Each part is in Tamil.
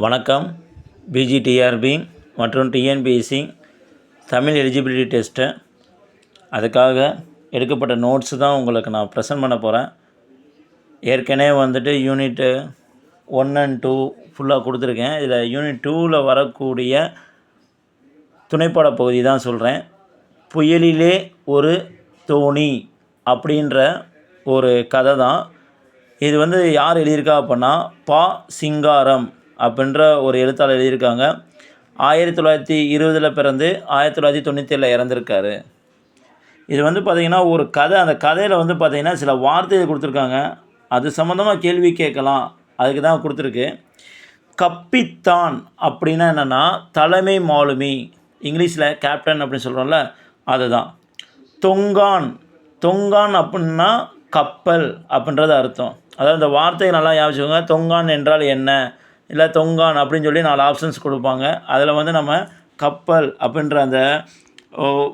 வணக்கம். பிஜிடிஆர்பி மற்றும் டிஎன்பிஎஸ்சி தமிழ் எலிஜிபிலிட்டி டெஸ்ட்டு அதுக்காக எடுக்கப்பட்ட நோட்ஸு தான் உங்களுக்கு நான் ப்ரெசென்ட் பண்ண போகிறேன் ஏற்கனவே வந்துட்டு யூனிட்டு ஒன் அண்ட் டூ ஃபுல்லாக கொடுத்துருக்கேன். இதில் யூனிட் டூவில் வரக்கூடிய துணைப்பாட பகுதி தான் சொல்கிறேன் புயலிலே ஒரு தோணி அப்படின்ற ஒரு கதை தான். இது வந்து யார் எழுதியிருக்கா அப்படின்னா பா சிங்காரம். அப்படின்ற ஒரு எழுத்தாளர் எழுதியிருக்காங்க. ஆயிரத்தி தொள்ளாயிரத்தி இருபதில் பிறந்து ஆயிரத்தி தொள்ளாயிரத்தி தொண்ணூற்றி ஏழில் இறந்துருக்காரு. இது வந்து பார்த்திங்கன்னா ஒரு கதை. அந்த கதையில் வந்து பார்த்திங்கன்னா சில வார்த்தைகள் கொடுத்துருக்காங்க. அது சம்மந்தமாக கேள்வி கேட்கலாம். அதுக்கு தான் கொடுத்துருக்கு. கப்பித்தான் அப்படின்னா என்னென்னா தலைமை மாலுமி. இங்கிலீஷில் கேப்டன் அப்படின்னு சொல்கிறோம்ல அதுதான். தொங்கான். தொங்கான் அப்படின்னா கப்பல் அப்படின்றது அர்த்தம். அதாவது இந்த வார்த்தையை நல்லா ஞாபகம் தொங்கான் என்றால் என்ன? இல்லை தொங்கான் அப்படின்னு சொல்லி நாலு ஆப்ஷன்ஸ் கொடுப்பாங்க. அதில் வந்து நம்ம கப்பல் அப்படின்ற அந்த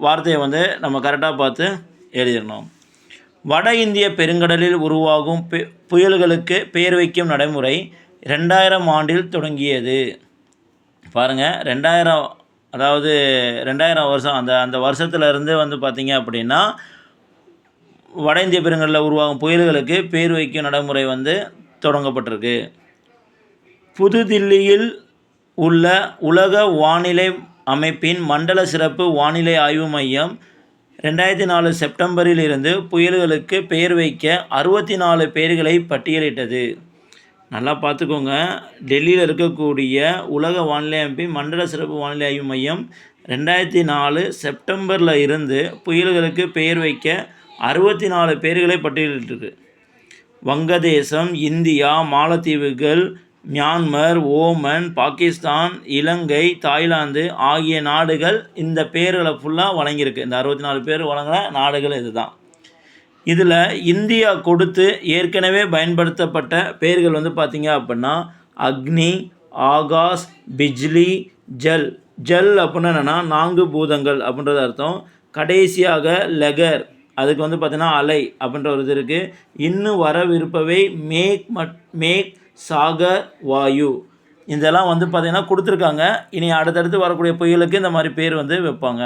வார்த்தையை வந்து நம்ம கரெக்டாக பார்த்து எழுதிடணும். வட இந்திய பெருங்கடலில் உருவாகும் புயல்களுக்கு பெயர் வைக்கும் நடைமுறை ரெண்டாயிரம் ஆண்டில் தொடங்கியது. பாருங்கள் ரெண்டாயிரம் அதாவது ரெண்டாயிரம் வருஷம் அந்த அந்த வருஷத்துலேருந்து வந்து பார்த்திங்க அப்படின்னா வட இந்திய பெருங்கடலில் உருவாகும் புயல்களுக்கு பேர் வைக்கும் நடைமுறை வந்து தொடங்கப்பட்டிருக்கு. புதுதில்லியில் உள்ள உலக வானிலை அமைப்பின் மண்டல சிறப்பு வானிலை ஆய்வு மையம் ரெண்டாயிரத்தி நாலு செப்டம்பரில் இருந்து புயல்களுக்கு பெயர் வைக்க அறுபத்தி நாலு பெயர்களை பட்டியலிட்டது. நல்லா பார்த்துக்கோங்க. டெல்லியில் இருக்கக்கூடிய உலக வானிலை அமைப்பின் மண்டல சிறப்பு வானிலை ஆய்வு மையம் ரெண்டாயிரத்தி நாலு செப்டம்பரில் இருந்து புயல்களுக்கு பெயர் வைக்க அறுபத்தி நாலு பெயர்களை பட்டியலிட்டிருக்கு வங்கதேசம் இந்தியா மாலத்தீவுகள் Myanmar Oman Pakistan Ilangai Thailand ஆகிய நாடுகள் இந்த பேர்களை ஃபுல்லாக வழங்கியிருக்கு. இந்த அறுபத்தி நாலு பேர் வழங்கின நாடுகள் இதுதான். இதில் இந்தியா கொடுத்து ஏற்கனவே பயன்படுத்தப்பட்ட பெயர்கள் வந்து பார்த்திங்க அப்படின்னா அக்னி ஆகாஷ் பிஜ்லி ஜல். ஜல் அப்படின்னா என்னென்னா நான்கு பூதங்கள் அப்படின்றது அர்த்தம். கடைசியாக லெகர் அதுக்கு வந்து பார்த்திங்கன்னா அலை அப்படின்ற ஒரு இது இருக்குது இன்னும் வரவிருப்பவை மேக் மட் மேக் சாக வாயு. இதெல்லாம் வந்து பார்த்திங்கன்னா கொடுத்துருக்காங்க. இனி அடுத்தடுத்து வரக்கூடிய புயலுக்கு இந்த மாதிரி பேர் வந்து வைப்பாங்க.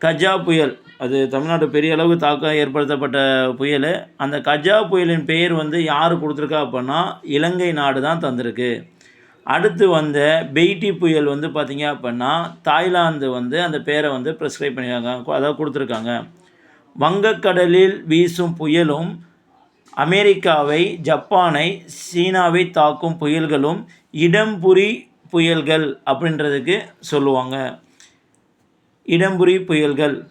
கஜா புயல். அது தமிழ்நாடு பெரிய அளவு தாக்கம் ஏற்படுத்தப்பட்ட புயல். அந்த கஜா புயலின் பெயர் வந்து யார் கொடுத்துருக்கா அப்படின்னா இலங்கை நாடு தான் தந்திருக்கு. அடுத்து வந்த பெய்டி புயல் வந்து பார்த்திங்க அப்படின்னா தாய்லாந்து வந்து அந்த பேரை வந்து ப்ரெஸ்கிரைப் பண்ணியிருக்காங்க. அதாவது கொடுத்துருக்காங்க. வங்கக்கடலில் வீசும் புயலும் அமெரிக்காவை ஜப்பானை சீனாவை தாக்கும் புயல்களும் இடம்புரி புயல்கள் அப்படின்றதுக்கு சொல்லுவாங்க. இடம்புரி புயல்கள்.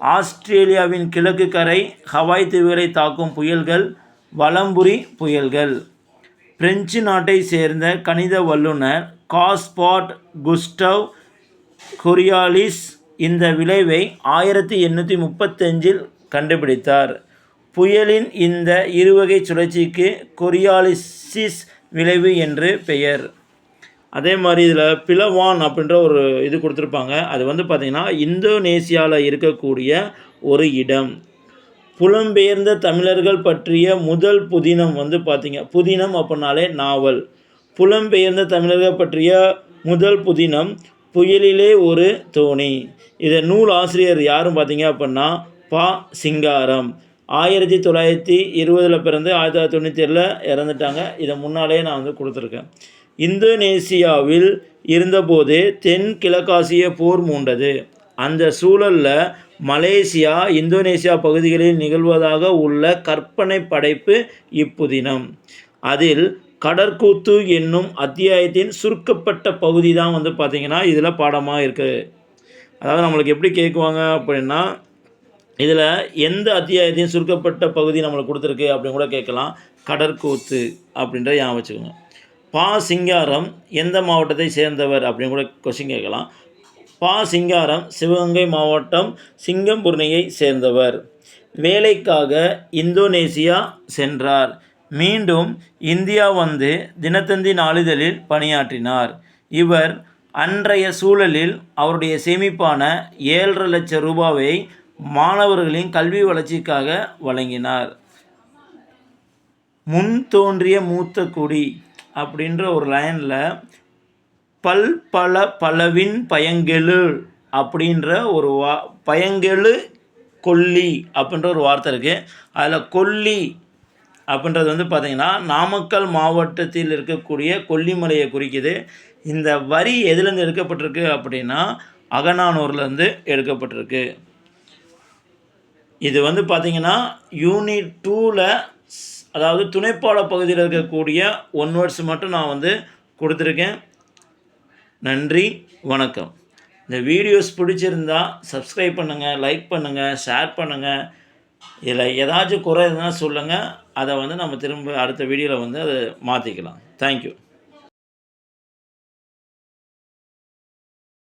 ஆஸ்திரேலியாவின் கிழக்கு கரை ஹவாய் தீவுகளை தாக்கும் புயல்கள் வலம்புரி புயல்கள். பிரெஞ்சு நாட்டை சேர்ந்த கணித வல்லுனர் காஸ்பாட் குஸ்டவ் கொரியாலிஸ் இந்த விளைவை ஆயிரத்தி எண்ணூற்றி முப்பத்தஞ்சில் கண்டுபிடித்தார். புயலின் இந்த இருவகை சுழற்சிக்கு கொரியாலிசிஸ் விளைவு என்று பெயர். அதே மாதிரி இதில் பிளவான் அப்படின்ற ஒரு இது கொடுத்துருப்பாங்க. அது வந்து பார்த்திங்கன்னா இந்தோனேசியாவில் இருக்கக்கூடிய ஒரு இடம். புலம்பெயர்ந்த தமிழர்கள் பற்றிய முதல் புதினம் வந்து பார்த்திங்க புதினம் அப்படின்னாலே நாவல். புலம்பெயர்ந்த தமிழர்கள் பற்றிய முதல் புதினம் புயலிலே ஒரு தோணி. இதை நூல் ஆசிரியர் யாரும் பார்த்தீங்க அப்படின்னா பா சிங்காரம். ஆயிரத்தி தொள்ளாயிரத்தி இருபதில் பிறந்து ஆயிரத்தி தொள்ளாயிரத்தி தொண்ணூற்றி ஏழில் இறந்துட்டாங்க. இதை முன்னாலே நான் வந்து கொடுத்துருக்கேன். இந்தோனேசியாவில் இருந்தபோது தென் கிழக்காசிய போர் மூண்டது. அந்த சூழலில் மலேசியா இந்தோனேசியா பகுதிகளில் நிகழ்வதாக உள்ள கற்பனை படைப்பு இப்புதினம். அதில் கடற்கூத்து என்னும் அத்தியாயத்தின் சுருக்கப்பட்ட பகுதி தான் வந்து பார்த்திங்கன்னா இதில் பாடமாக இருக்குது அதாவது நம்மளுக்கு எப்படி கேட்குவாங்க அப்படின்னா இதில் எந்த அத்தியாயத்தையும் சுருக்கப்பட்ட பகுதி நம்மளுக்கு கொடுத்துருக்கு அப்படின்னு கூட கேட்கலாம். கடற்கூத்து அப்படின்ற ஞாபகம் வச்சுக்கோங்க. பா சிங்காரம் எந்த மாவட்டத்தை சேர்ந்தவர் அப்படின்னு கூட கொஷின் கேட்கலாம். பா சிங்காரம் சிவகங்கை மாவட்டம் சிங்கம்புர்ணியை சேர்ந்தவர். வேலைக்காக இந்தோனேசியா சென்றார். மீண்டும் இந்தியா வந்து தினத்தந்தி நாளிதழில் பணியாற்றினார். இவர் அன்றைய சூழலில் அவருடைய சேமிப்பான ஏழரை லட்சம் ரூபாவை மாணவர்களின் கல்வி வளர்ச்சிக்காக வழங்கினார். முன் தோன்றிய மூத்த குடி அப்படின்ற ஒரு லைனில் பல் பல பலவின் பயங்கெழு அப்படின்ற ஒரு வா பயங்கெழு கொல்லி அப்படின்ற ஒரு வார்த்தை இருக்குது அதில் கொல்லி அப்படின்றது வந்து பார்த்திங்கன்னா நாமக்கல் மாவட்டத்தில் இருக்கக்கூடிய கொல்லிமலையை குறிக்குது. இந்த வரி எதுலேருந்து எடுக்கப்பட்டிருக்கு அப்படின்னா அகநானூர்லேருந்து எடுக்கப்பட்டிருக்கு. இது வந்து பார்த்திங்கன்னா யூனிட் டூவில் அதாவது துணைப்பாட பகுதியில் இருக்கக்கூடிய ஒன் வேர்ட்ஸ் மட்டும் நான் வந்து கொடுத்துருக்கேன். நன்றி வணக்கம். இந்த வீடியோஸ் பிடிச்சிருந்தா சப்ஸ்கிரைப் பண்ணுங்கள் லைக் பண்ணுங்கள் ஷேர் பண்ணுங்கள் இதில் ஏதாச்சும் குறை இருந்தால் சொல்லுங்கள் அதை வந்து நம்ம திரும்ப அடுத்த வீடியோவில் வந்து அதை மாற்றிக்கலாம் தேங்க்யூ